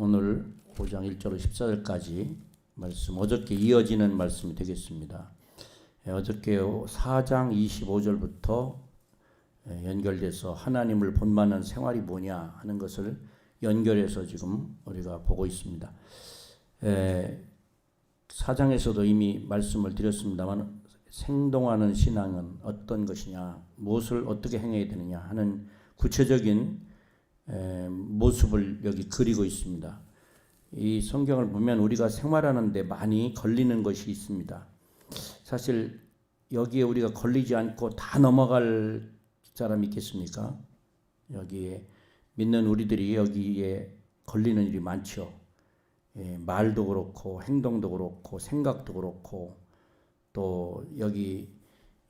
오늘 5장 1절로 14절까지 말씀 어저께 이어지는 말씀이 되겠습니다. 예, 어저께 4장 25절부터 예, 연결돼서 하나님을 본받는 생활이 뭐냐 하는 것을 연결해서 지금 우리가 보고 있습니다. 에, 사장에서도 이미 말씀을 드렸습니다만 생동하는 신앙은 어떤 것이냐, 무엇을 어떻게 행해야 되느냐 하는 구체적인 에, 모습을 여기 그리고 있습니다. 이 성경을 보면 우리가 생활하는데 많이 걸리는 것이 있습니다. 사실 여기에 우리가 걸리지 않고 다 넘어갈 사람이 있겠습니까? 여기에 믿는 우리들이 여기에 걸리는 일이 많죠. 예, 말도 그렇고 행동도 그렇고 생각도 그렇고 또 여기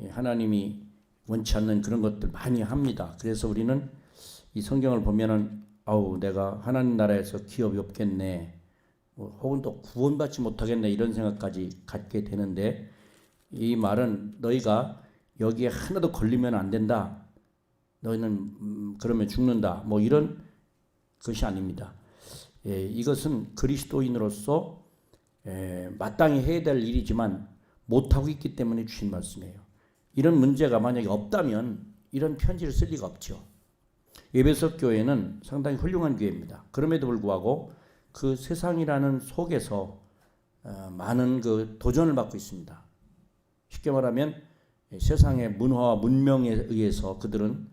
예, 하나님이 원치 않는 그런 것들 많이 합니다. 그래서 우리는 이 성경을 보면은 아우 내가 하나님 나라에서 기업이 없겠네. 뭐, 혹은 또 구원받지 못하겠네 이런 생각까지 갖게 되는데 이 말은 너희가 여기에 하나도 걸리면 안 된다. 너희는 음, 그러면 죽는다. 뭐 이런 것이 아닙니다. 예, 이것은 그리스도인으로서 예, 마땅히 해야 될 일이지만 못하고 있기 때문에 주신 말씀이에요. 이런 문제가 만약에 없다면 이런 편지를 쓸 리가 없죠. 예배석 교회는 상당히 훌륭한 교회입니다. 그럼에도 불구하고 그 세상이라는 속에서 어, 많은 그 도전을 받고 있습니다. 쉽게 말하면 세상의 문화와 문명에 의해서 그들은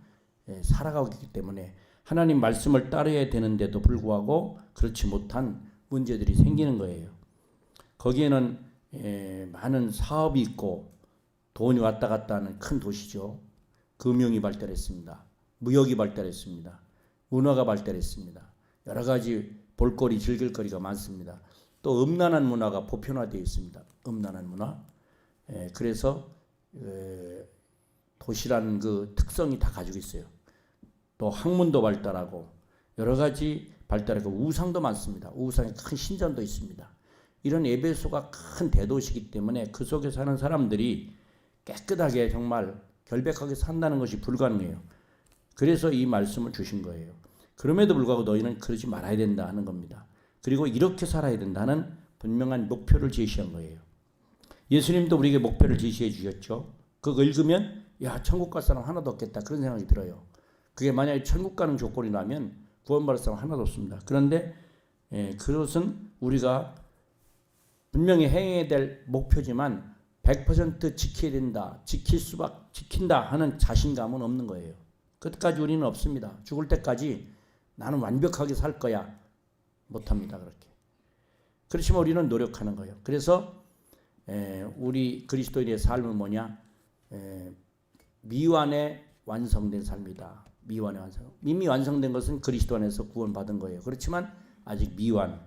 예, 살아가고 있기 때문에 하나님 말씀을 따라야 되는데도 불구하고 그렇지 못한 문제들이 생기는 거예요. 거기에는 에, 많은 사업이 있고 돈이 왔다 갔다 하는 큰 도시죠. 금융이 발달했습니다. 무역이 발달했습니다. 문화가 발달했습니다. 여러 가지 볼거리, 즐길거리가 많습니다. 또 음란한 문화가 보편화되어 있습니다. 음란한 문화. 에, 그래서 에, 도시라는 그 특성이 다 가지고 있어요. 또 학문도 발달하고 여러 가지 발달하고 우상도 많습니다. 우상에 큰 신전도 있습니다. 이런 에베소가 큰 대도시이기 때문에 그 속에 사는 사람들이 깨끗하게 정말 결백하게 산다는 것이 불가능해요. 그래서 이 말씀을 주신 거예요. 그럼에도 불구하고 너희는 그러지 말아야 된다 하는 겁니다. 그리고 이렇게 살아야 된다는 분명한 목표를 제시한 거예요. 예수님도 우리에게 목표를 제시해 주셨죠. 그거 읽으면 야 천국 갈 사람 하나도 없겠다 그런 생각이 들어요. 그게 만약에 천국 가는 조건이라면 구원받을 사람 하나도 없습니다. 그런데 예, 그것은 우리가 분명히 행해야 될 목표지만 100% 지켜야 된다, 지킬 수밖 지킨다 하는 자신감은 없는 거예요. 그때까지 우리는 없습니다. 죽을 때까지 나는 완벽하게 살 거야 못합니다 그렇게. 그렇지만 우리는 노력하는 거예요. 그래서 에, 우리 그리스도인의 삶은 뭐냐? 에, 미완의 완성된 삶이다. 미완의 완성. 이미 완성된 것은 그리스도 안에서 구원받은 거예요. 그렇지만 아직 미완,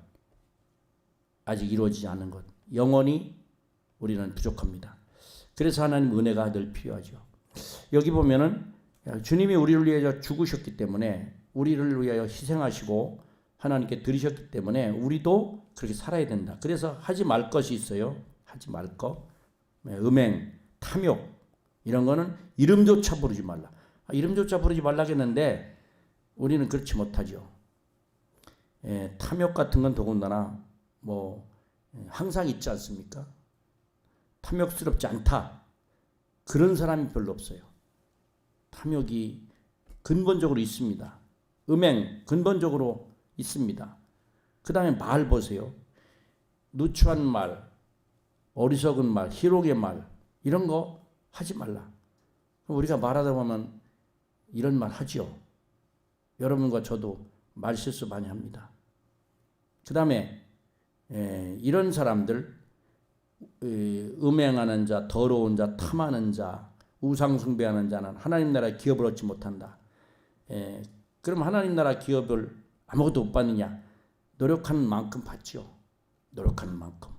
아직 이루어지지 않은 것. 영원히 우리는 부족합니다. 그래서 하나님 은혜가 늘 필요하죠. 여기 보면은 주님이 우리를 위하여 죽으셨기 때문에 우리를 위하여 희생하시고 하나님께 드리셨기 때문에 우리도 그렇게 살아야 된다. 그래서 하지 말 것이 있어요. 하지 말 것. 네, 음행, 탐욕 이런 거는 이름조차 부르지 말라. 아, 이름조차 부르지 말라겠는데 우리는 그렇지 못하죠. 예, 탐욕 같은 건 더군다나 뭐 예, 항상 있지 않습니까? 탐욕스럽지 않다. 그런 사람이 별로 없어요. 탐욕이 근본적으로 있습니다. 음행 근본적으로 있습니다. 그 다음에 말 보세요. 누추한 말, 어리석은 말, 희롱의 말 이런 거 하지 말라. 우리가 말하다 보면 이런 말 하지요. 여러분과 저도 말 실수 많이 합니다. 그 다음에 이런 사람들 음행하는 자, 더러운 자, 탐하는 자, 우상 숭배하는 자는 하나님 나라 기업을 얻지 못한다. 에, 그럼 하나님 나라 기업을 아무것도 못 받느냐? 노력하는 만큼 받죠. 노력하는 만큼.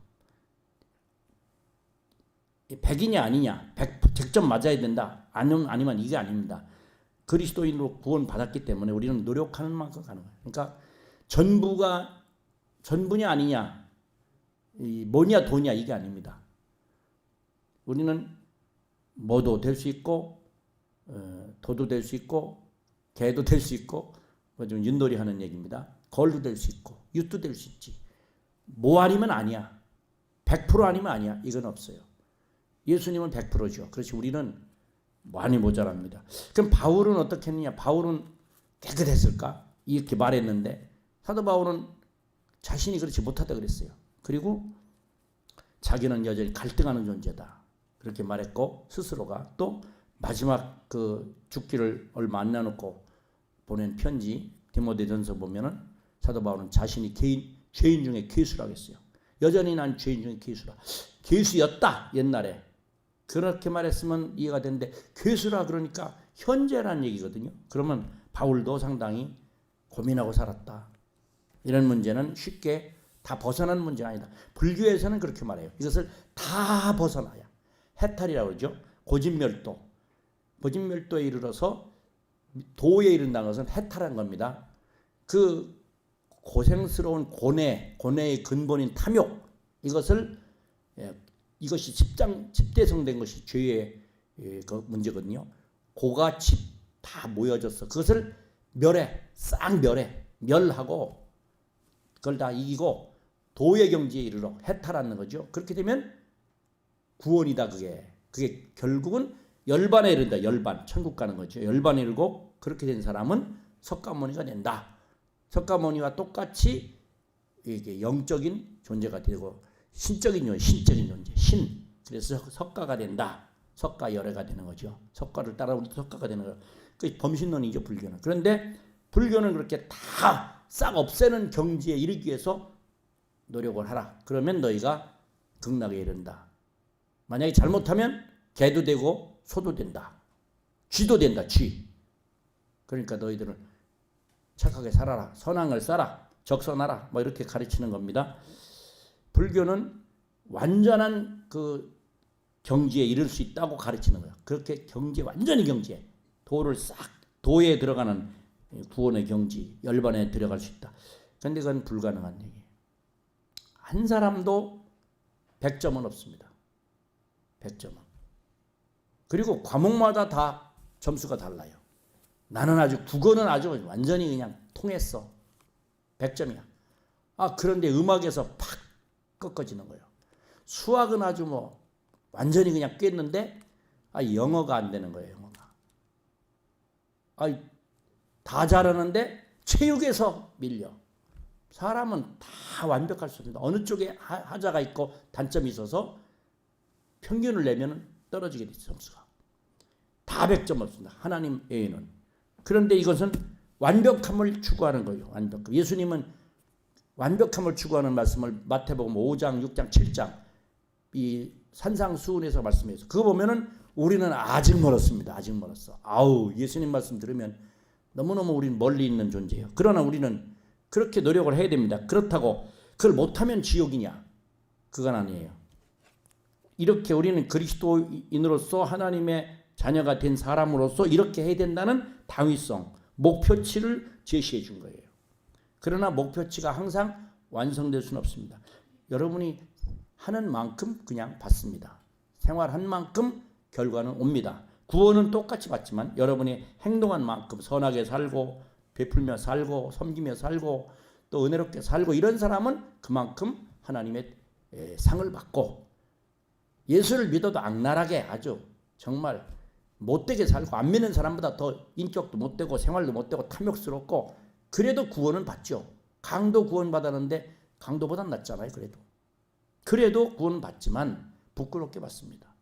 100이냐 아니냐? 100, 100점 맞아야 된다. 아니면, 아니면 이게 아닙니다. 그리스도인으로 구원받았기 때문에 우리는 노력하는 만큼 가는 거예요. 그러니까 전부가 전부냐 아니냐? 이 뭐냐 도냐 이게 아닙니다. 우리는 뭐도 될 수 있고 어, 도도 될 수 있고 개도 될 수 있고 뭐 좀 윷놀이 하는 얘기입니다. 걸도 될 수 있고 윷도 될 수 있지. 뭐 아니면 아니야. 100% 아니면 아니야. 이건 없어요. 예수님은 100%죠. 그렇지 우리는 많이 모자랍니다. 그럼 바울은 어떻게 했느냐? 바울은 깨끗했을까? 이렇게 말했는데 사도 바울은 자신이 그렇지 못하다 그랬어요. 그리고 자기는 여전히 갈등하는 존재다. 그렇게 말했고 스스로가 또 마지막 그 죽기를 얼마 안 남았고 보낸 편지 디모데전서 보면은 사도 바울은 자신이 개인 죄인 중에 괴수라고 했어요. 여전히 난 죄인 중에 괴수라. 괴수였다 옛날에 그렇게 말했으면 이해가 되는데 괴수라 그러니까 현재란 얘기거든요. 그러면 바울도 상당히 고민하고 살았다. 이런 문제는 쉽게 다 벗어난 문제가 아니다. 불교에서는 그렇게 말해요. 이것을 다 벗어나야 해탈이라고 그러죠. 고진멸도. 고진멸도에 이르러서 도에 이른다는 것은 해탈한 겁니다. 그 고생스러운 고뇌, 고뇌의 근본인 탐욕 이것을 예, 이것이 집장 집대성된 것이 죄의 예, 그 문제거든요. 고가 집 다 모여졌어. 그것을 멸해, 싹 멸해, 멸하고 그걸 다 이기고 도의 경지에 이르러 해탈하는 거죠. 그렇게 되면 구원이다 그게. 그게 결국은 열반에 이른다. 열반. 천국 가는 거죠. 열반에 이르고 그렇게 된 사람은 석가모니가 된다. 석가모니와 똑같이 이게 영적인 존재가 되고 신적인 존재, 신적인 존재, 신. 그래서 석가가 된다. 석가 열애가 되는 거죠. 석가를 따라 우리 석가가 되는 거. 그 범신론이죠 불교는. 그런데 불교는 그렇게 다 싹 없애는 경지에 이르기 위해서 노력을 하라. 그러면 너희가 극락에 이른다. 만약에 잘못하면 개도 되고 소도 된다. 쥐도 된다. 쥐. 그러니까 너희들은 착하게 살아라. 선왕을 쌓아. 적선하라. 뭐 이렇게 가르치는 겁니다. 불교는 완전한 그 경지에 이를 수 있다고 가르치는 거야. 그렇게 경지 완전히 경지에 도를 싹 도에 들어가는 구원의 경지 열반에 들어갈 수 있다. 그런데 그건 불가능한 얘기예요. 한 사람도 100점은 없습니다. 100점은. 그리고 과목마다 다 점수가 달라요. 나는 아주 국어는 아주 완전히 그냥 통했어. 100점이야. 아 그런데 음악에서 팍 꺾어지는 거예요. 수학은 아주 뭐 완전히 그냥 깼는데 아 영어가 안 되는 거예요. 영어가. 아 다 잘하는데 체육에서 밀려. 사람은 다 완벽할 수 없습니다. 어느 쪽에 하자가 있고 단점이 있어서 평균을 내면 떨어지게 돼 점수가. 다 100점 없습니다. 하나님 외에는. 그런데 이것은 완벽함을 추구하는 거예요. 완벽. 예수님은 완벽함을 추구하는 말씀을 마태복음 5장, 6장, 7장 이 산상수훈에서 말씀해서 그거 보면은 우리는 아직 멀었습니다. 아직 멀었어. 아우 예수님 말씀 들으면 너무너무 우리는 멀리 있는 존재예요. 그러나 우리는 그렇게 노력을 해야 됩니다. 그렇다고 그걸 못하면 지옥이냐? 그건 아니에요. 이렇게 우리는 그리스도인으로서 하나님의 자녀가 된 사람으로서 이렇게 해야 된다는 당위성, 목표치를 제시해 준 거예요. 그러나 목표치가 항상 완성될 수는 없습니다. 여러분이 하는 만큼 그냥 받습니다. 생활한 만큼 결과는 옵니다. 구원은 똑같이 받지만 여러분이 행동한 만큼 선하게 살고 베풀며 살고 섬기며 살고 또 은혜롭게 살고 이런 사람은 그만큼 하나님의 상을 받고 예수를 믿어도 악랄하게 아주 정말 못되게 살고 안 믿는 사람보다 더 인격도 못되고 생활도 못되고 탐욕스럽고 그래도 구원은 받죠. 강도 구원 받았는데 강도보다 낫잖아요. 그래도 그래도 구원 받지만 부끄럽게 받습니다.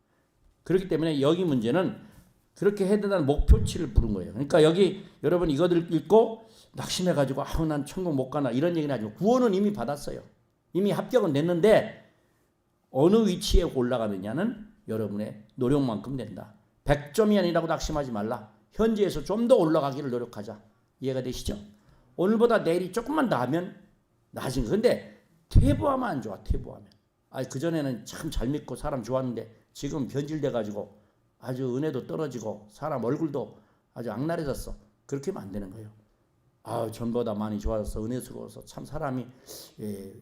그렇기 때문에 여기 문제는 그렇게 해야 된다는 목표치를 부른 거예요. 그러니까 여기 여러분 이거들 읽고 낙심해 가지고 아우 난 천국 못 가나 이런 얘기는 하지 구원은 이미 받았어요. 이미 합격은 됐는데 어느 위치에 올라가느냐는 여러분의 노력만큼 된다. 100점이 아니라고 낙심하지 말라. 현지에서 좀 더 올라가기를 노력하자. 이해가 되시죠? 오늘보다 내일이 조금만 나아진 거. 근데 퇴보하면 안 좋아. 퇴보하면. 아, 그전에는 참 잘 믿고 사람 좋았는데 지금 변질돼 가지고 아주 은혜도 떨어지고 사람 얼굴도 아주 악랄해졌어. 그렇게 하면 안 되는 거예요. 아, 전보다 많이 좋아졌어. 은혜스러워서 참 사람이 예,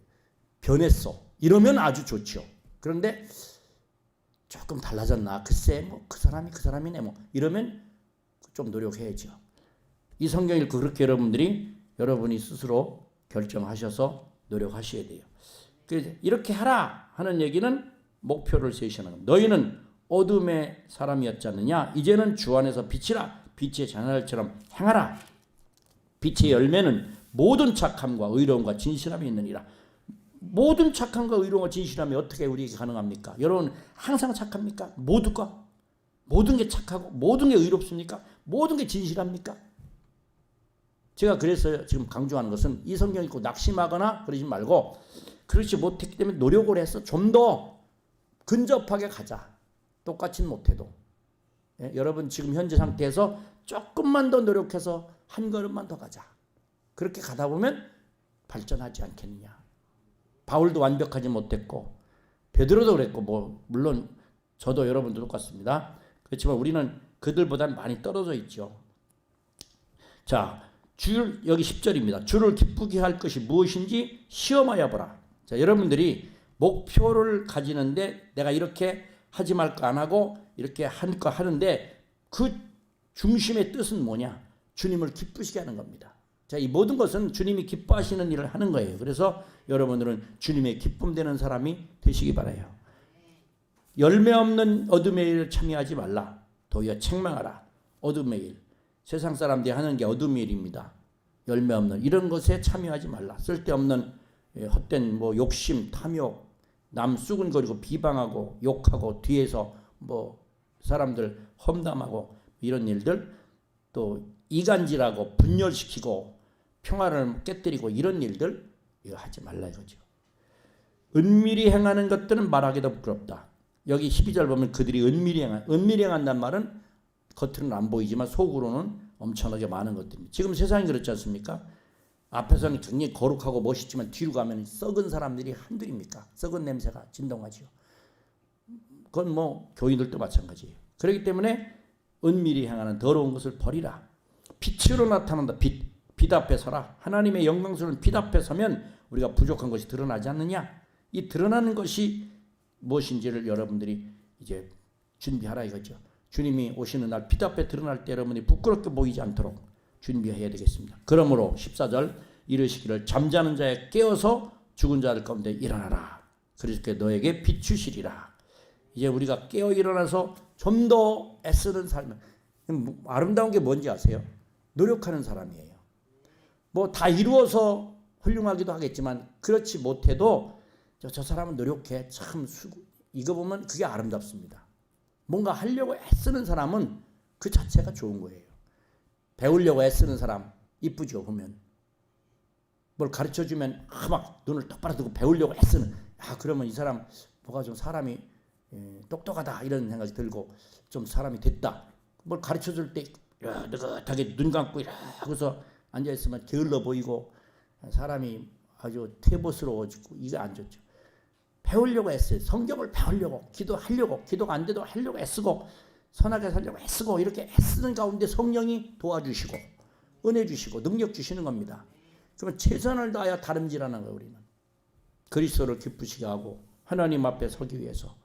변했어. 이러면 아주 좋죠. 그런데 조금 달라졌나? 글쎄, 뭐 그 사람이 그 사람이네. 뭐 이러면 좀 노력해야죠. 이 성경 읽고 그렇게 여러분들이 여러분이 스스로 결정하셔서 노력하셔야 돼요. 이렇게 하라 하는 얘기는 목표를 세시는 겁니다. 너희는 어둠의 사람이었지 않느냐? 이제는 주 안에서 빛이라 빛의 자녀들처럼 행하라. 빛의 열매는 모든 착함과 의로움과 진실함이 있느니라. 모든 착함과 의로움과 진실함이 어떻게 우리에게 가능합니까? 여러분 항상 착합니까? 모두가 모든 게 착하고 모든 게 의롭습니까? 모든 게 진실합니까? 제가 그래서 지금 강조하는 것은 이 성경 읽고 낙심하거나 그러지 말고 그렇지 못했기 때문에 노력을 해서 좀 더 근접하게 가자. 똑같이는 못해도. 예, 여러분 지금 현재 상태에서 조금만 더 노력해서 한 걸음만 더 가자. 그렇게 가다 보면 발전하지 않겠느냐. 바울도 완벽하지 못했고 베드로도 그랬고 뭐 물론 저도 여러분도 똑같습니다. 그렇지만 우리는 그들보다는 많이 떨어져 있죠. 자, 주 여기 10절입니다. 주를 기쁘게 할 것이 무엇인지 시험하여 보라. 자, 여러분들이 목표를 가지는데 내가 이렇게 하지 말까 안 하고 이렇게 한거 하는데 그 중심의 뜻은 뭐냐? 주님을 기쁘시게 하는 겁니다. 자, 이 모든 것은 주님이 기뻐하시는 일을 하는 거예요. 그래서 여러분들은 주님의 기쁨 되는 사람이 되시기 바라요. 열매 없는 어둠의 일을 참여하지 말라. 도리어 책망하라. 어둠의 일. 세상 사람들이 하는 게 어둠의 일입니다. 열매 없는 이런 것에 참여하지 말라. 쓸데없는 예, 헛된 뭐 욕심, 탐욕, 남 수근거리고 비방하고 욕하고 뒤에서 뭐 사람들 험담하고 이런 일들 또 이간질하고 분열시키고 평화를 깨뜨리고 이런 일들 이거 하지 말라 이거죠. 은밀히 행하는 것들은 말하기도 부끄럽다. 여기 12절 보면 그들이 은밀히 행한 은밀히 행한다는 말은 겉으로는 안 보이지만 속으로는 엄청나게 많은 것들입니다. 지금 세상이 그렇지 않습니까? 앞에서는 굉장히 거룩하고 멋있지만 뒤로 가면 썩은 사람들이 한둘입니까? 썩은 냄새가 진동하지요. 그건 뭐 교인들도 마찬가지예요. 그렇기 때문에 은밀히 행하는 더러운 것을 버리라. 빛으로 나타난다. 빛. 빛 앞에 서라. 하나님의 영광스러운 빛 앞에 서면 우리가 부족한 것이 드러나지 않느냐? 이 드러나는 것이 무엇인지를 여러분들이 이제 준비하라 이거죠. 주님이 오시는 날 빛 앞에 드러날 때 여러분이 부끄럽게 보이지 않도록 준비해야 되겠습니다. 그러므로 14절 이르시기를 잠자는 자에 깨어서 죽은 자들 가운데 일어나라. 그렇게 너에게 비추시리라. 이제 우리가 깨어 일어나서 좀 더 애쓰는 삶. 뭐 아름다운 게 뭔지 아세요? 노력하는 사람이에요. 뭐 다 이루어서 훌륭하기도 하겠지만 그렇지 못해도 저, 저 사람은 노력해 참 수고 이거 보면 그게 아름답습니다. 뭔가 하려고 애쓰는 사람은 그 자체가 좋은 거예요. 배우려고 애쓰는 사람 이쁘죠 보면 뭘 가르쳐 주면 아, 막 눈을 똑바로 뜨고 배우려고 애쓰는 아 그러면 이 사람 뭐가 좀 사람이 예, 똑똑하다 이런 생각이 들고 좀 사람이 됐다 뭘 가르쳐 줄 때 느긋하게 눈 감고 이러고서 앉아 있으면 게을러 보이고 사람이 아주 퇴보스러워지고 이게 안 좋죠. 배우려고 애써요. 성경을 배우려고 기도하려고 기도가 안 돼도 하려고 애쓰고 선하게 살려고 애쓰고 이렇게 애쓰는 가운데 성령이 도와주시고 은혜 주시고 능력 주시는 겁니다. 그러면 최선을 다하여 다름질하는 거예요 우리는. 그리스도를 기쁘시게 하고 하나님 앞에 서기 위해서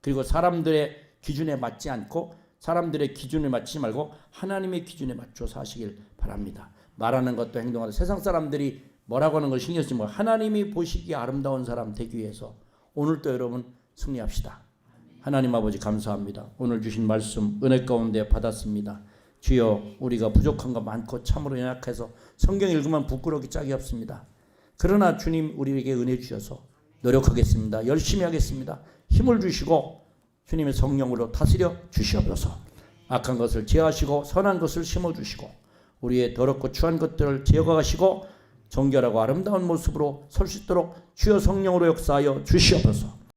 그리고 사람들의 기준에 맞지 않고 사람들의 기준에 맞지 말고 하나님의 기준에 맞춰 사시길 바랍니다. 말하는 것도 행동하도 세상 사람들이 뭐라고 하는 걸 신경 쓰지 말고 하나님이 보시기에 아름다운 사람 되기 위해서 오늘도 여러분 승리합시다. 하나님 아버지 감사합니다. 오늘 주신 말씀 은혜 가운데 받았습니다. 주여 우리가 부족한 거 많고 참으로 연약해서 성경 읽으면 부끄럽기 짝이 없습니다. 그러나 주님 우리에게 은혜 주셔서 노력하겠습니다. 열심히 하겠습니다. 힘을 주시고 주님의 성령으로 다스려 주시옵소서. 악한 것을 제하시고 선한 것을 심어 주시고 우리의 더럽고 추한 것들을 제거하시고 정결하고 아름다운 모습으로 설 수 있도록 주여 성령으로 역사하여 주시옵소서.